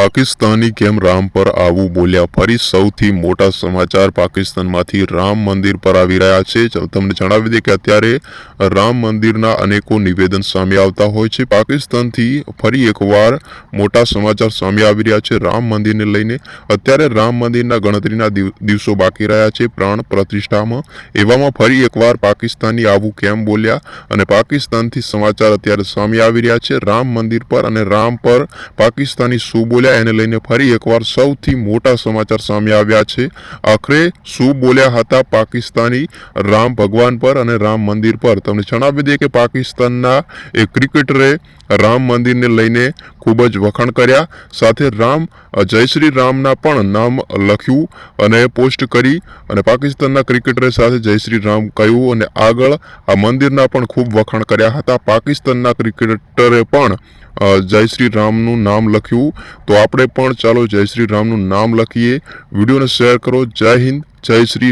પાકિસ્તાની કેમ રામ પર આવું બોલ્યા? ફરી સૌથી મોટા સમાચાર પાકિસ્તાનમાંથી રામ મંદિર પર આવી રહ્યા છે. તમને જણાવી દઈએ કે અત્યારે રામ મંદિરના અનેકો નિવેદન સામે આવતા હોય છે. પાકિસ્તાનથી ફરી એકવાર મોટા સમાચાર સામે આવી રહ્યા છે રામ મંદિરને લઈને. અત્યારે રામ મંદિરના ગણતરીના દિવ- દિવસો બાકી રહ્યા છે. પ્રાણ પ્રતિષ્ઠામાં એવામાં ફરી એકવાર પાકિસ્તાની આવું કેમ બોલ્યા? અને પાકિસ્તાનથી સમાચાર અત્યારે સામે આવી રહ્યા છે. રામ મંદિર પર અને રામ પર પાકિસ્તાની શું બોલ્યા? એને લઈને ફરી એકવાર સૌથી મોટા સમાચાર સામે આવ્યા છે. આખરે શું બોલ્યા હતા પાકિસ્તાની રામ ભગવાન પર અને રામ મંદિર પર? તમને જણાવી દઈએ કે પાકિસ્તાનના એક ક્રિકેટરે રામ મંદિરને લઈને ખૂબ જ વખાણ કર્યા. સાથે રામ, જય શ્રી રામના પણ નામ લખ્યું અને પોસ્ટ કરી અને પાકિસ્તાનના ક્રિકેટરે સાથે જય શ્રી રામ કહ્યું અને આગળ આ મંદિરના પણ ખૂબ વખાણ કર્યા હતા. પાકિસ્તાનના ક્રિકેટરે પણ જય શ્રી રામનું નામ લખ્યું. તો આપણે પણ ચાલો જય શ્રી રામનું નામ લખીએ. વિડીયોને શેર કરો. જય હિન્દ, જય શ્રી